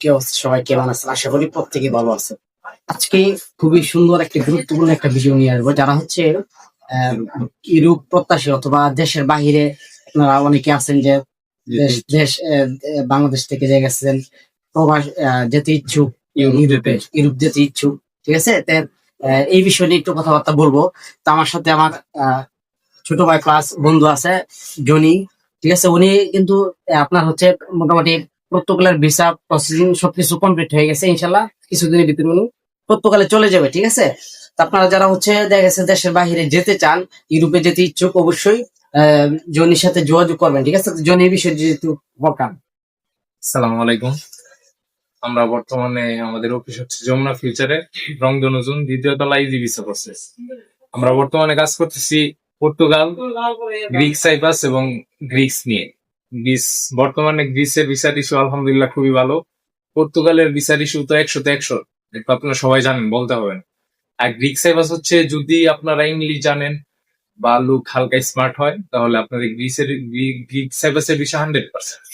কি অবস্থা? সবাই কেমন আছেন? আশা করি প্রত্যেকে ভালো আছে আজকে খুবই সুন্দর একটা গুরুত্বপূর্ণ একটা ভিডিও নিয়ে আসব যারা হচ্ছে ইউরোপ প্রত্যাশী অথবা দেশের বাহিরে আপনারা অনেকে আছেন যে দেশ দেশ বাংলাদেশ থেকে যে গেছেন প্রবাস যেতে ইচ্ছুক ইউরোপে ইউরোপ যেতে ইচ্ছুক ঠিক আছে? এই বিষয় নিয়ে একটু কথাবার্তা বলব। তো আমার সাথে আমার আহ, ছোট ভাই ক্লাস বন্ধু আছে জনি ঠিক আছে? উনি কিন্তু আপনার হচ্ছে মোটামুটি পর্তুগালের ভিসা প্রসেসিং সবকিছু কমপ্লিট হয়ে গেছে ইনশাল্লাহ কিছুদিনের ভিতরে উনি পর্তুগালে চলে যাবে ঠিক আছে? আপনারা যারা হচ্ছে দেখা গেছে দেশের বাইরে যেতে চান ইউরোপে যেতে ইচ্ছুক অবশ্যই আহ, জনির সাথে যোগাযোগ করবেন ঠিক আছে? জনি এই বিষয়ে যেহেতু বলকান সালাম আলাইকুম। আমরা বর্তমানে আমাদের অফিস হচ্ছে যমুনা ফিউচারের ফিউচারে রংধনুজন দ্বিতীয় তলা ইজি ভিসা প্রসেস আমরা বর্তমানে কাজ করতেছি পর্তুগাল গ্রিক সাইপ্রাস এবং গ্রিক্স নিয়ে। গ্রিস, বর্তমানে গ্রিসের ভিসার ইস্যু আলহামদুলিল্লাহ খুবই ভালো। পর্তুগালের ভিসার ইস্যু তো একশো তো একশো, এটা আপনারা সবাই জানেন, বলতে হবে আর গ্রিক সাইপ্রাস হচ্ছে, যদি আপনারা ইংলিশ জানেন বা লুক হালকা স্মার্ট হয়, তাহলে আপনাদের গ্রিসের, গ্রিক সাইপ্রাসের ভিসা হান্ড্রেড পার্সেন্ট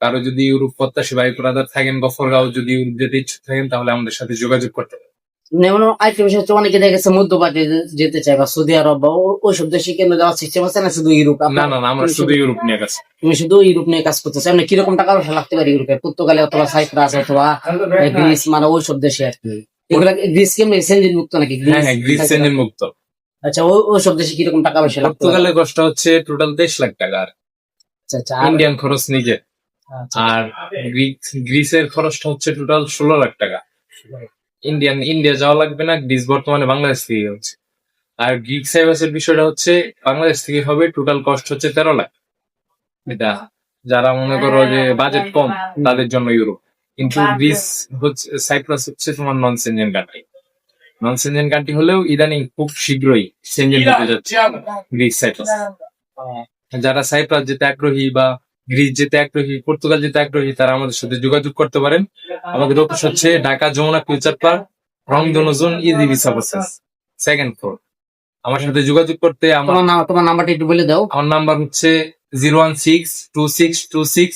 কারও যদি ইউরোপ প্রত্যাশী ভাই ব্রাদার থাকেন বা ফরগাঁও যদি ইউরোপ যেতে ইচ্ছুক থাকেন, তাহলে আমাদের সাথে যোগাযোগ করতে পারেন। যেমন আরেকটা বিষয় হচ্ছে অনেকে দেখা গেছে মধ্যপ্রাচ্যে যেতে চায় বা সৌদি আরব বা ও- ওইসব দেশে কেন যাওয়ার সিস্টেম আছে না শুধু ইউরোপ? না না আমরা শুধু ইউরোপ নিয়ে কাজ তুমি শুধু ইউরোপ নিয়ে কাজ করতে চাই মানে কীরকম টাকা পয়সা লাগতে পারে ইউরোপে? পর্তুগালে অথবা সাইপ্রাস অথবা গ্রিস মানে ওইসব দেশে আর কি। এগুলা গ্রিস কেমনি মুক্ত নাকি? হ্যাঁ হ্যাঁ গ্রিস মুক্ত আচ্ছা ওই- ওইসব দেশে কীরকম টাকা পয়সা লাগতে পারে? পর্তুগালের কষ্ট হচ্ছে টোটাল দেড় লাখ টাকা আর। আচ্ছা আচ্ছা ইন্ডিয়ান খরচ নিজে। আচ্ছা, আর গ্রিসের খরচটা হচ্ছে টোটাল ষোলো লাখ টাকা। ইন্ডিয়ান ইন্ডিয়া যাওয়া লাগবে না গ্রিস বর্তমানে বাংলাদেশ থেকে হচ্ছে আর গ্রিক সাইবাসের বিষয়টা হচ্ছে বাংলাদেশ থেকে হবে টোটাল কস্ট হচ্ছে তেরো লাখ। এটা যারা মনে করো যে বাজেট কম তাদের জন্য ইউরোপ কিন্তু গ্রিস হচ্ছে সাইপ্রাস হচ্ছে তোমার non Schengen country non Schengen country হলেও ইদানিং খুব শীঘ্রই সেনজেন হতে যাচ্ছে গ্রিস সাইপ্রাস যারা সাইপ্রাস যেতে আগ্রহী বা গ্রিস যেতে আগ্রহী পর্তুগাল যেতে আগ্রহী তারা আমাদের সাথে যোগাযোগ করতে পারেন। আমাদের অফিস হচ্ছে Dhaka Jamuna future park Rongdhonu zone easy visa process second floor আমার সাথে যোগাযোগ করতে আমার তোমার নাম তোমার নাম্বারটা একটু বলে দাও। আমার নাম্বার হচ্ছে zero one six two six two six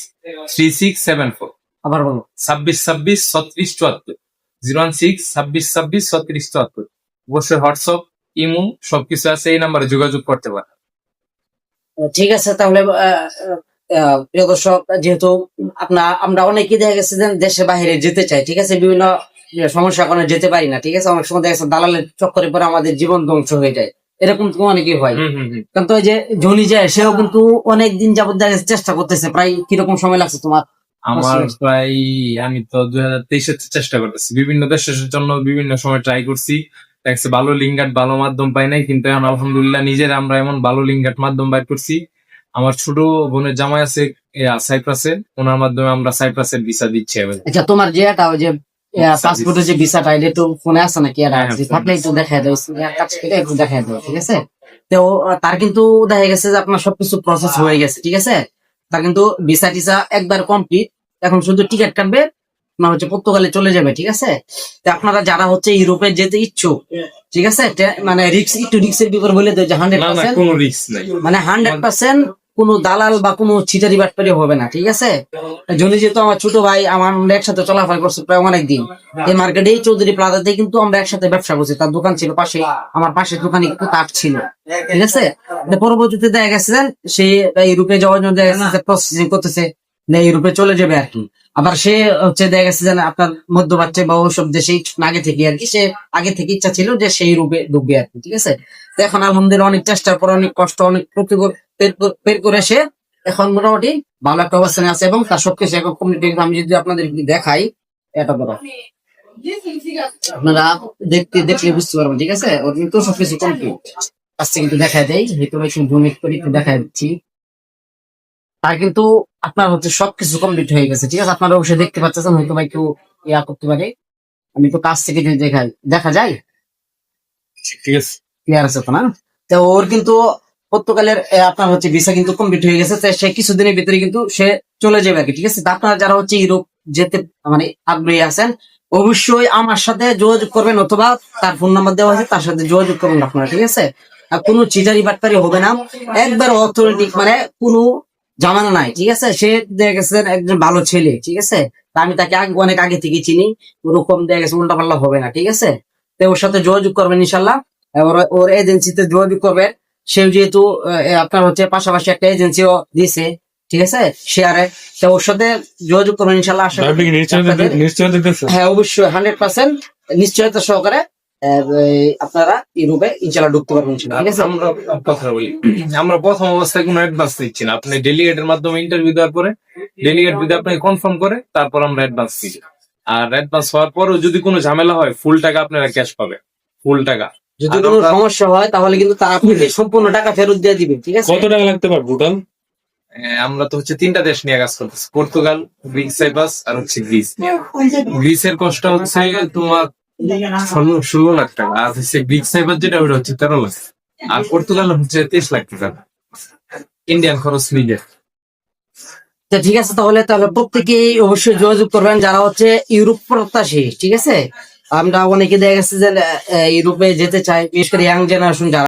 three six seven four. আবার বলো। ছাব্বিশ ছাব্বিশ ছত্রিশ চুয়াত্তর। জিরো ওয়ান সিক্স ছাব্বিশ ছাব্বিশ ছত্রিশ চুয়াত্তর। অবশ্যই হোয়াটসঅ্যাপ ইমো সবকিছু আছে এই নাম্বারে যোগাযোগ করতে পারেন। ঠিক আছে তাহলে প্রিয় দর্শক যেহেতু আপনার আমরা অনেকেই দেখা গেছে যে দেশের বাইরে যেতে চাই ঠিক আছে? বিভিন্ন সমস্যার কারণে যেতে পারি না ঠিক আছে? অনেক সময় দেখা গেছে দালালের চক্করে পরে আমাদের জীবন ধ্বংস হয়ে যায়। এরকম তো অনেকেই হয়। কিন্তু ওই যে জনি যায় সেও কিন্তু অনেক দিন যাবত দেখা গেছে চেষ্টা করতেছে। প্রায় কীরকম সময় লাগছে তোমার? আমার। প্রায় আমি তো দুই হাজার তেইশে চেষ্টা করতেছি। বিভিন্ন দেশের জন্য বিভিন্ন সময় ট্রাই করছি। দেখছি ভালো লিঙ্গাট ভালো মাধ্যম পাই নাই কিন্তু এখন আলহামদুলিল্লাহ নিজের আমরা এমন ভালো লিঙ্গাট মাধ্যম বাইর করছি। আমার ছোট বোনের জামাই আছে সাইপ্রাসে ওনার মাধ্যমে আমরা সাইপ্রাসের ভিসা দিচ্ছি। আচ্ছা তোমার যে এটা ওই যে Visa, পাসপোর্টের যে ভিসাটা এটা একটু ফোনে আছে নাকি? এটা হ্যাঁ, থাকলে একটু দেখা দাও কাছ থেকে একটু দেখা দাও ঠিক আছে? তো তার কিন্তু দেখা গেছে যে আপনার সবকিছু প্রসেস হয়ে গেছে ঠিক আছে? তার কিন্তু ভিসা টিসা একবার কমপ্লিট এখন শুধু টিকিট কাটবে না হচ্ছে পর্তুগালে চলে যাবে ঠিক আছে? তো আপনারা যারা হচ্ছে ইউরোপে যেতে ইচ্ছুক ঠিক আছে? মানে রিক্স একটু রিক্সের বিপর বলে দেয় যে হান্ড্রেড পার্সেন্ট মানে হান্ড্রেড পার্সেন্ট কোনো দালাল বা কোনো ছিটারি বাটপারি হবে না, ঠিক আছে? জনি যেহেতু আমার ছোট ভাই, আমার একসাথে চলাফেরা করছে প্রায় অনেক দিন এই মার্কেটে এই চৌধুরী প্লাজাতে কিন্তু আমরা একসাথে ব্যবসা করছি। তার দোকান ছিল পাশে, আমার পাশের দোকানে একটু তার ছিল, ঠিক আছে? পরবর্তীতে দেখা গেছে সে ইউরোপে যাওয়ার জন্য দেখা গেছে প্রসেসিং করতেছে ইউরোপে চলে যাবে আর কি। আবার সে হচ্ছে দেখা গেছে যে না, আপনার মধ্যপ্রাচ্যে বা ওসব দেশে আগে থেকে আর কি সে আগে থেকে ইচ্ছা ছিল যে সেই রূপে ঢুকবে আর কি ঠিক আছে? এখন আলহামদুলিল্লাহ অনেক চেষ্টার পর অনেক কষ্ট অনেক বের করে- সে এখন মোটামুটি ভালো একটা অবস্থানে আছে এবং তার সবকিছু এখন আমি যদি আপনাদের দেখাই এটা বড় আপনারা দেখতে দেখলে বুঝতে পারবেন ঠিক আছে? ওর কিন্তু সবকিছু কমপ্লিট আজকে কিন্তু দেখা দেয় ভিতরে একটু জুম একটু দেখা দিচ্ছি। তার কিন্তু আপনার হচ্ছে সবকিছু কমপ্লিট হয়ে গেছে ঠিক আছে? আপনারা অবশ্যই দেখতে পাচ্ছেন হয়তো বা একটু ইয়া করতে পারে আমি তো কাছ থেকে যদি দেখাই দেখা যায়? ঠিক আছে। ক্লিয়ার আছে তো না? তো ওর কিন্তু পর্তুগালের আপনার হচ্ছে ভিসা কিন্তু কমপ্লিট হয়ে গেছে সে কিছুদিনের ভিতরে কিন্তু সে চলে যাবে আর কি ঠিক আছে? আপনারা যারা হচ্ছে ইউরোপ যেতে মানে আগ্রহী আছেন অবশ্যই আমার সাথে যোগাযোগ করবেন অথবা তার ফোন নাম্বার দেওয়া আছে তার সাথে যোগাযোগ করবেন আপনারা ঠিক আছে? আর কোনো চিটারি বাটপারি হবে না। একবার অথরিটিক মানে কোনো জামানা নাই ঠিক আছে? সে দেখে গেছে একজন ভালো ছেলে ঠিক আছে? আমি তাকে আগে অনেক আগে থেকে চিনি ওরকম দেখা গেছে উল্টা পাল্লা হবে না ঠিক আছে? তো ওর সাথে যোগাযোগ করবেন ইনশাল্লাহ। এবার ওর এজেন্সিতে যোগাযোগ করবেন সে যেহেতু আপনার হচ্ছে পাশাপাশি একটা এজেন্সিও দিয়েছে ঠিক আছে? শেয়ারে তো ওর সাথে যোগাযোগ করবেন ইনশাল্লাহ আশা হ্যাঁ অবশ্যই হান্ড্রেড পার্সেন্ট নিশ্চয়তা সহকারে আপনারা ইউরোপে ইনশাল্লাহ ঢুকতে পারবেন ঠিক আছে আমরা কথা বলি। আমরা প্রথম অবস্থায় কোনো অ্যাডভান্স দিচ্ছি না। আপনি ডেলিগেটের মাধ্যমে ইন্টারভিউ দেওয়ার পরে ডেলিগেট যদি আপনাকে কনফার্ম করে তারপর আমরা অ্যাডভান্স দিই। আর অ্যাডভান্স হওয়ার পরও যদি কোনো ঝামেলা হয় ফুল টাকা আপনারা ক্যাশ পাবে ফুল টাকা। যদি কোনো সমস্যা হয় তাহলে কিন্তু তারা আপনাকে সম্পূর্ণ টাকা ফেরত দিয়ে দিবে ঠিক আছে? কত টাকা লাগতে পারে টোটাল আহ, আমরা তো হচ্ছে তিনটা দেশ নিয়ে কাজ করতেছি। পর্তুগাল গ্রিক সাইপ্রাস আর হচ্ছে গ্রিস। গ্রিসের কষ্ট হচ্ছে তোমার ষোলো লাখ টাকা। আর হচ্ছে সাইবার যেটা, ওটা হচ্ছে তেরো লাখ। আর পর্তুগাল হচ্ছে তেইশ লাখ টাকা। ইন্ডিয়ান খরচ নিজের তো ঠিক আছে, তাহলে তাহলে প্রত্যেকেই অবশ্যই যোগাযোগ করবেন যারা হচ্ছে ইউরোপ প্রত্যাশী, ঠিক আছে? আমরা অনেকে দেখা গেছে যে ইউরোপে যেতে চাই বিশেষ করে ইয়াং জেনারেশন যারা